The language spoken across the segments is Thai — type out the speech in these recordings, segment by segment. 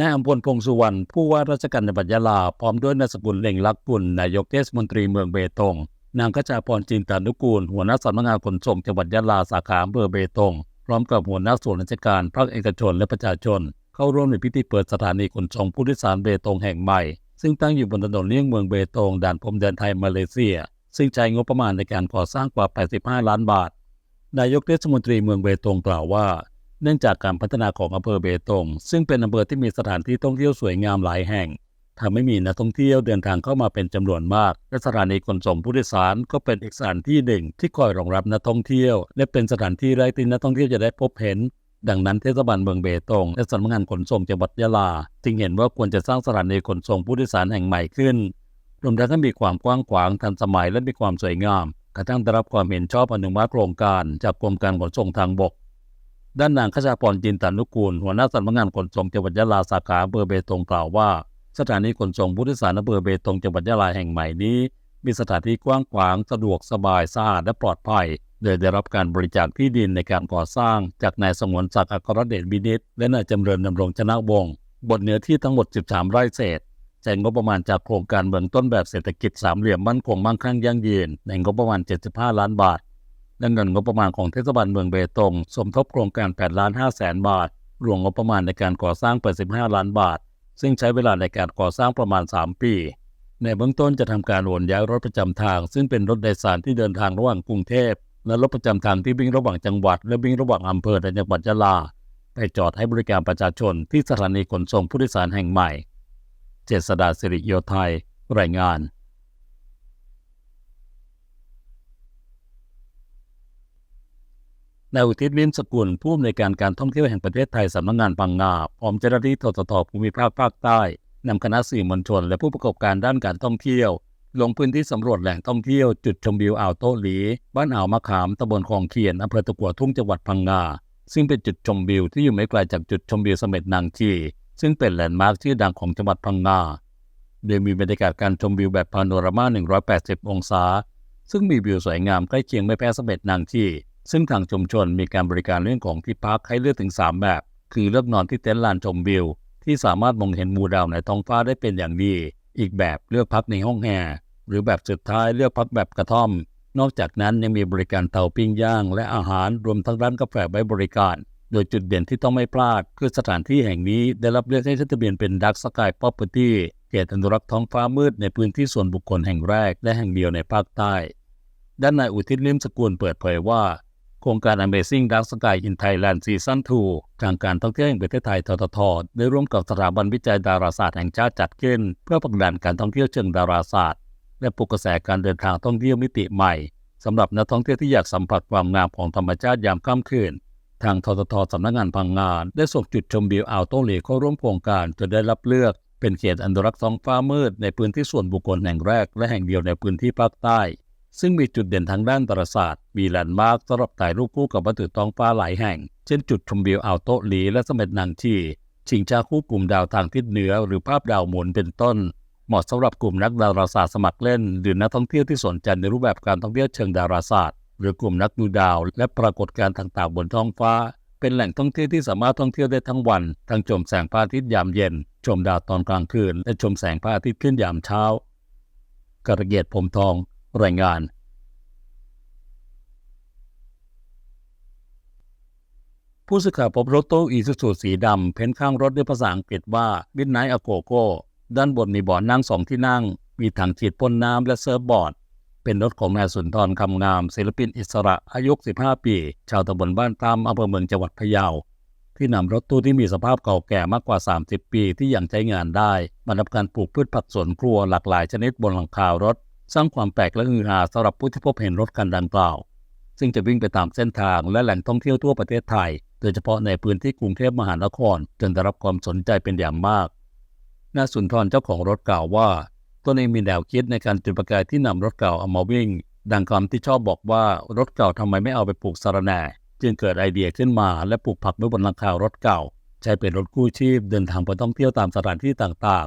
นายอำพลพงสุวรรณผู้ว่าราชการจังหวัดยะลา พร้อมด้วยนายสกุลเล่งลักกุลนายกเทศมนตรีเมืองเบตง นางขจาพรจินตานุกูล หัวหน้าสำนักงานขนส่งจังหวัดยะลาสาขาอำเภอเบตง พร้อมกับหัวหน้าส่วนราชการภาคเอกชนและประชาชน เข้าร่วมในพิธีเปิดสถานีขนส่งผู้โดยสารเบตงแห่งใหม่ ซึ่งตั้งอยู่บนถนนเลี่ยงเมืองเบตงด่านพรมแดนไทยมาเลเซีย ซึ่งใช้งบประมาณในการก่อสร้างกว่า 85 ล้านบาทนายกเทศมนตรีเมืองเบตงกล่าวว่า เนื่องจากการพัฒนาของอำเภอเบตง ซึ่งเป็นอำเภอที่มีสถานที่ท่องเที่ยวสวยงามหลายแห่งทำให้มีนักท่องเที่ยวเดินทางเข้ามาเป็นจำนวนมากและสถานีขนส่งผู้โดยสารก็เป็นอีกสถานที่หนึ่งที่คอยรองรับนักท่องเที่ยว และเป็นสถานที่แรกที่นักท่องเที่ยวจะได้พบเห็น ดังนั้นเทศบาลเมืองเบตงและสำนักงานขนส่งจังหวัดยะลา จึงเห็นว่าควรจะสร้างสถานีขนส่งผู้โดยสารแห่งใหม่ขึ้นรวมทั้งมีความกว้างขวางทันสมัยและมีความสวยงาม กระทั่งได้รับความเห็นชอบอนุมัติโครงการจากกรมการขนส่งทางบก ด้านนางขจาพรจินตานุกูล หัวหน้าสำนักงานขนส่งจังหวัดยะลาสาขาอำเภอเบตงกล่าวว่า สถานีขนส่งผู้โดยสารอำเภอเบตงจังหวัดยะลาแห่งใหม่นี้ มีสถานที่กว้างขวางสะดวกสบายสะอาดและปลอดภัยโดยได้รับการบริจาคที่ดินในการก่อสร้าง จากนายสงวนศักดิ์อัครเดชบินิตและนายจำเริญดำรงชนะวงศ์บนเนื้อที่ทั้งหมด 13 ไร่เศษใช้งบประมาณจากโครงการเบื้องต้นแบบเศรษฐกิจสามเหลี่ยมมั่นคงมั่งคั่งยั่งยืนในงบประมาณ 75 ล้านบาท และเงินงบประมาณของเทศบาลเมืองเบตง สมทบโครงการ8ล้าน5แสนบาท รวมงบประมาณในการก่อสร้าง 85 ล้านบาท ซึ่งใช้เวลาในการก่อสร้างประมาณ 3 ปี ในเบื้องต้นจะทำการโอนย้ายรถประจำทาง ซึ่งเป็นรถโดยสารที่เดินทางระหว่างกรุงเทพ และรถประจำทางที่วิ่งระหว่างจังหวัด และวิ่งระหว่างอำเภอในจังหวัดยะลา ไปจอดให้บริการประชาชนที่สถานีขนส่งผู้โดยสารแห่งใหม่ เจษดาสิริโยไทยรายงาน นายอุทิศลิ้มสกุลผู้อำนวยการการท่องเที่ยวแห่งประเทศไทยสำนักงงานพังงาพร้อมเจ้าหน้าที่ทททภูมิภาคภาคใต้นำคณะสื่อมวลชน และผู้ประกอบการด้านการท่องเที่ยว ลงพื้นที่สำรวจแหล่งท่องเที่ยวจุดชมวิวอ่าวโตหลี บ้านอ่าวมะขามตำบลคลองเขียนอำเภอตะกัวทุ่งจังหวัดพังงาซึ่งเป็นจุดชมวิวที่อยู่ไม่ไกลจากจุดชมวิวเสม็ดนางชีซึ่งเป็นแลนด์มาร์คชื่อดังของจังหวัดพังงาโดยมีบรรยากาศการชมวิวแบบพาโนรามา 180 องศา ซึ่งมีวิวสวยงามใกล้เคียงไม่แพ้เสม็ดนางชี ซึ่งทางชุมชนมีการบริการเรื่องของที่พักให้เลือกถึง 3 แบบ คือเลือกนอนที่เต็นท์ลานชมวิว ที่สามารถมองเห็นมูดาวในท้องฟ้าได้เป็นอย่างดี อีกแบบเลือกพักในห้องแอร์หรือแบบสุดท้ายเลือกพักแบบกระท่อม นอกจากนั้นยังมีบริการเตาปิ้งย่าง และอาหารรวมทั้งร้านกาแฟไว้บริการ โดยจุดเด่นที่ต้องไม่พลาด คือสถานที่แห่งนี้ได้รับเลือกให้ขึ้นทะเบียนเป็นดักสกาย p อ o เพ r ตี้เขตอนุรักษ์ท้องฟ้ามืดในพื้นที่ส่วนบุคคลแห่งแรกและแห่งเดียวในภาคใต้ ด้านนายอุทิศลิมสกุลเปิดเผยว่า โครงการ Amazing Dark Sky in Thailand Season 2 ทางการท่องเที่ยวแห่งประเทศไทยททท ได้ร่วมกับสถาบันวิจัยดาราศาสตร์แห่งชาติจัดขึ้น เพื่อผลักดันการท่องเที่ยวเชิงดาราศาสตร์ และปลุกกระแสการเดินทางท่องเที่ยวมิติใหม่สำหรับนักท่องเที่ยวที่อยากสัมผัสความงามของธรรมชาติยามค่ำคืน ทางทททสำนักงานพังงาน ได้ส่งจุดชมวิวอ่าวโตเหลเข้าร่วมโครงการจนได้รับเลือกเป็นเขตอนุรักษ์ท้องฟ้ามืดในพื้นที่ส่วนบุคคลแห่งแรกและแห่งเดียวในพื้นที่ภาคใต้ ซึ่งมีจุดเด่นทางด้านดาราศาสตร์มีแลนด์มาร์คสำหรับถ่ายรูปคู่กับวัตถุท้องฟ้าหลายแห่ง เช่นจุดชมวิวอ่าวโตะหลีและสม็ดนางชีชิงชาคู่กลุ่มดาวทางทิศเหนือ หรือภาพดาวหมุนเป็นต้น เหมาะสำหรับกลุ่มนักดาราศาสตร์สมัครเล่น หรือนักท่องเที่ยวที่สนใจในรูปแบบการท่องเที่ยวเชิงดาราศาสตร์ หรือกลุ่มนักดูดาว และปรากฏการณ์ต่างๆบนท้องฟ้า เป็นแหล่งท่องเที่ยวที่สามารถท่องเที่ยวได้ทั้งวัน ทั้งชมแสงพระอาทิตย์ยามเย็น ชมดาวตอนกลางคืน และชมแสงพระอาทิตย์ขึ้นยามเช้ากระเกียรติผมทอง รายงานผู้สื่อข่าวพบรถตู้อีซูซูสีดำ เพ้นข้างรถด้วยภาษาอังกฤษว่า Midnight a g o g o ด้านบนมีเบาะนั่งสองที่นั่ง มีถังฉีดพ่นน้ำและเซิร์ฟบอร์ด เป็นรถของนายสุนทรคำงาม ศิลปินอิสระอายุ 15 ปี ชาวตำบลบ้านตามอำเภอเมืองจังหวัดพะเยา ที่นำรถตู้ที่มีสภาพเก่าแก่มากกว่า 30 ปีที่ยังใช้งานได้ มาทำการปลูกพืชผักสวนครัวหลากหลายชนิดบนหลังคารถ สร้างความแปลกและฮือฮาสำหรับผู้ที่พบเห็นรถคันดังกล่าว ซึ่งจะวิ่งไปตามเส้นทางและแหล่งท่องเที่ยวทั่วประเทศไทย โดยเฉพาะในพื้นที่กรุงเทพมหานคร จนได้รับความสนใจเป็นอย่างมากนายสุนทรเจ้าของรถกล่าวว่าตัวเองมีแนวคิดในการจุดประกายที่นำรถเก่าเอามาวิ่ง ดังคำที่ชอบบอกว่ารถเก่าทำไมไม่เอาไปปลูกสะรแหน่จึงเกิดไอเดียขึ้นมาและปลูกผักไว้บนหลังคารถเก่า ใช้เป็นรถกู้ชีพเดินทางไปท่องเที่ยวตามสถานที่ต่าง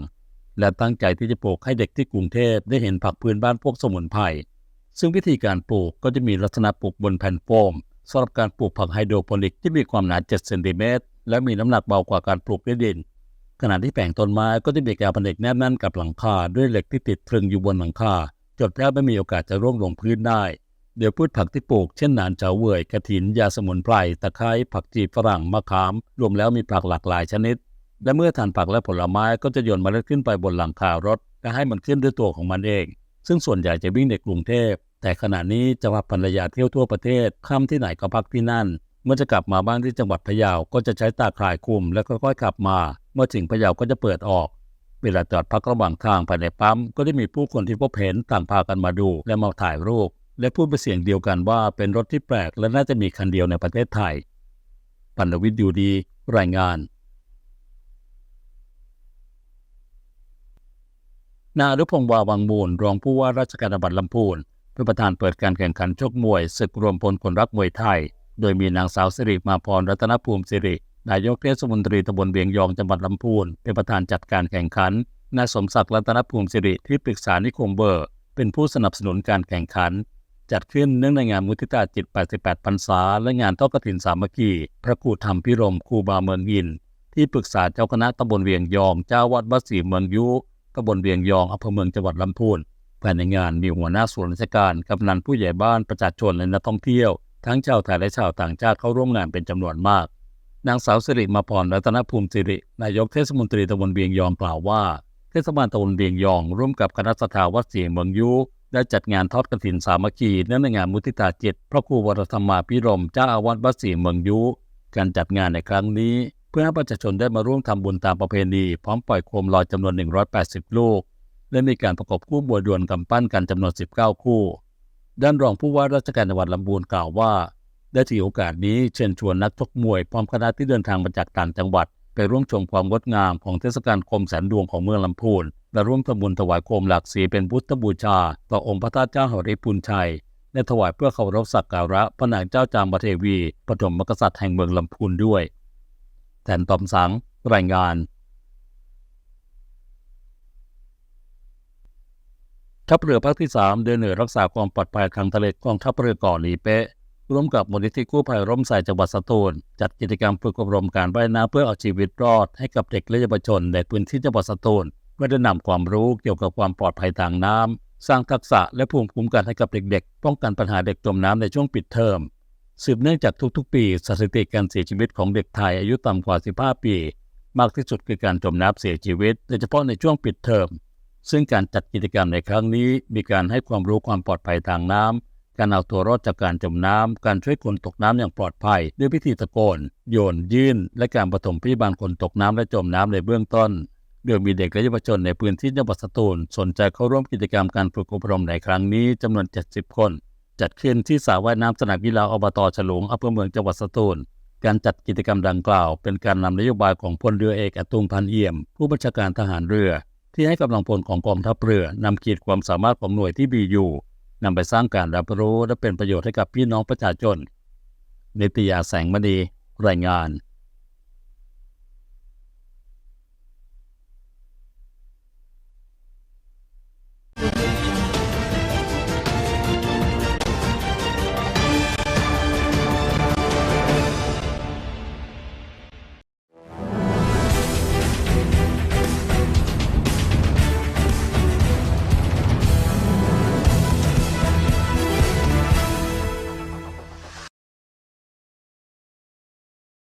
และตั้งใจที่จะปลูกให้เด็กที่กรุงเทพได้เห็นผักพื้นบ้านพวกสมุนไพรซึ่งวิธีการปลูกก็จะมีลักษณะปลูกบนแผ่นโฟมสำหรับการปลูกผักไฮโดรโปนิกที่มีความหนา 7 เซนติเมตร และมีน้ำหนักเบากว่าการปลูกด้วยดิน ขณะที่แผงต้นไม้ก็จะมีการผนึกแนบแน่นกับหลังคาด้วยเหล็กที่ติดตรึงอยู่บนหลังคาจนแทบไม่มีโอกาสจะร่วงลงพื้นได้ เดี๋ยวพืชผักที่ปลูกเช่นหนานเฉาเว่ยกระถิน ยาสมุนไพร ตะไคร้ ผักจีบฝรั่ง มะขาม รวมแล้วมีผักหลากหลายชนิด และเมื่อทานผักและผลไม้ก็จะโยนเมล็ดขึ้นไปบนหลังคารถและให้มันขึ้นด้วยตัวของมันเอง ซึ่งส่วนใหญ่จะวิ่งในกรุงเทพ แต่ขณะนี้จะพาภรรยาเที่ยวทั่วประเทศค่ำที่ไหนก็พักที่นั่น เมื่อจะกลับมาบ้านที่จังหวัดพะเยาก็จะใช้ตาข่ายคุม แล้วค่อยๆขับมา เมื่อถึงพะเยาก็จะเปิดออก เวลาจอดพักระหว่างทางภายในปั๊มก็ได้มีผู้คนที่พบเห็นต่างพากันมาดูและมาถ่ายรูปและพูดเป็นเสียงเดียวกันว่าเป็นรถที่แปลกและน่าจะมีคันเดียวในประเทศไทยปัณวิทย์อยู่ดี รายงาน นารุพงษ์วาวังมูล รองผู้ว่าราชการจังหวัดลำพูนเป็นประธานเปิดการแข่งขันชกมวยศึกรวมพลคนรักมวยไทย โดยมีนางสาวสิริมาพรรัตนภูมิสิริ นายกเทศมนตรีตำบลเวียงยองจังหวัดลำพูน เป็นประธานจัดการแข่งขันนายสมศักดิ์รัตนภูมิสิริที่ปรึกษานิคมเบอร์ เป็นผู้สนับสนุนการแข่งขัน จัดขึ้นเนื่องในงานมุทิตาจิต 88 พรรษา และงานทอดกฐินสามัคคี พระครูธรรมพิรมครูบาเมืองอิน ที่ปรึกษาเจ้าคณะตำบลเวียงยองเจ้าวัดวัดศรีเมืองยุ ตำบลเวียงยองอำเภอเมืองจังหวัดลำพูนภายในงานมีหัวหน้าส่วนราชการกำนันผู้ใหญ่บ้านประชาชนและนักท่องเที่ยว ทั้งชาวไทยและชาวต่างชาติเข้าร่วมงานเป็นจำนวนมาก นางสาวสิริมาพรรัตนภูมิสิรินายกเทศมนตรีตำบลเวียงยองกล่าวว่า เทศบาลตำบลเวียงยอง ร่วมกับคณะสัตยาวัดศรีเมืองยุได้จัดงานทอดกฐินสามัคคีเนื่องในงานมุทิตาจิตพระครูวรธรรมาพิรมเจ้าอาวาสวัดศรีเมืองยุการจัดงานในครั้งนี้ เพื่อให้ประชาชนได้มาร่วมทำบุญตามประเพณี พร้อมปล่อยโคมลอยจำนวน 180 ลูก และมีการประกอบคู่บวยดวลกำปั้นกันจำนวน 19 คู่ ด้านรองผู้ว่าราชการจังหวัดลำพูนกล่าวว่า ได้ถือโอกาสนี้เชิญชวนนักชกมวยพร้อมคณะที่เดินทางมาจากต่างจังหวัด ไปร่วมชมความงดงามของเทศกาลโคมแสนดวงของเมืองลำพูนและร่วมทำบุญถวายโคมหลากสีเป็นพุทธบูชา ต่อองค์พระธาตุเจ้าหริพุนชัยและถวายเพื่อเคารพสักการะพระนางเจ้าจามเทวีปฐมมกษัตริย์แห่งเมืองลำพูนด้วย แทนตอมสัง รายงาน ทัพเรือภาคที่ 3 เดินเหนือรักษาความปลอดภัยทางทะเลกองทัพเรือเก่อหลีเป๊ะร่วมกับมูลนิธิกู้ภัยร่มใส่จังหวัดสตูล จัดกิจกรรมฝึกอบรมการว่ายน้ำเพื่อเอาชีวิตรอดให้กับเด็กและเยาวชนในพื้นที่จังหวัดสตูลเพื่อได้นำความรู้เกี่ยวกับความปลอดภัยทางน้ำสร้างทักษะและภูมิคุ้มกันให้กับเด็กๆ ป้องกันปัญหาเด็กจมน้ำในช่วงปิดเทอม สืบเนื่องจากทุกๆ ปี สถิติการเสียชีวิตของเด็กไทยอายุต่ำกว่า 15 ปี มากที่สุดคือการจมน้ำเสียชีวิตโดยเฉพาะในช่วงปิดเทอม ซึ่งการจัดกิจกรรมในครั้งนี้ มีการให้ความรู้ความปลอดภัยทางน้ำการเอาตัวรอดจากการจมน้ำการช่วยคนตกน้ำอย่างปลอดภัย ด้วยวิธีตะโกน โยน ยื่น และการปฐมพยาบาลคนตกน้ำและจมน้ำในเบื้องต้นโดยมีเด็กและเยาวชนในพื้นที่จังหวัดสตูลสนใจเข้าร่วมกิจกรรมการฝึกอบรมในครั้งนี้จำนวน 70 คน จัดขึ้นที่สระว่ายน้ำสนามกีฬาอบตฉลุงอำเภอเมืองจังหวัดสตูล การจัดกิจกรรมดังกล่าว เป็นการนำนโยบายของพลเรือเอกอตุงพันเอี่ยม ผู้บัญชาการทหารเรือ ที่ให้กำลังพลของกองทัพเรือนำขีดความสามารถของหน่วยที่มีอยู่นำไปสร้างการรับรู้และเป็นประโยชน์ให้กับพี่น้องประชาชนนิตยาแสงมณีรายงาน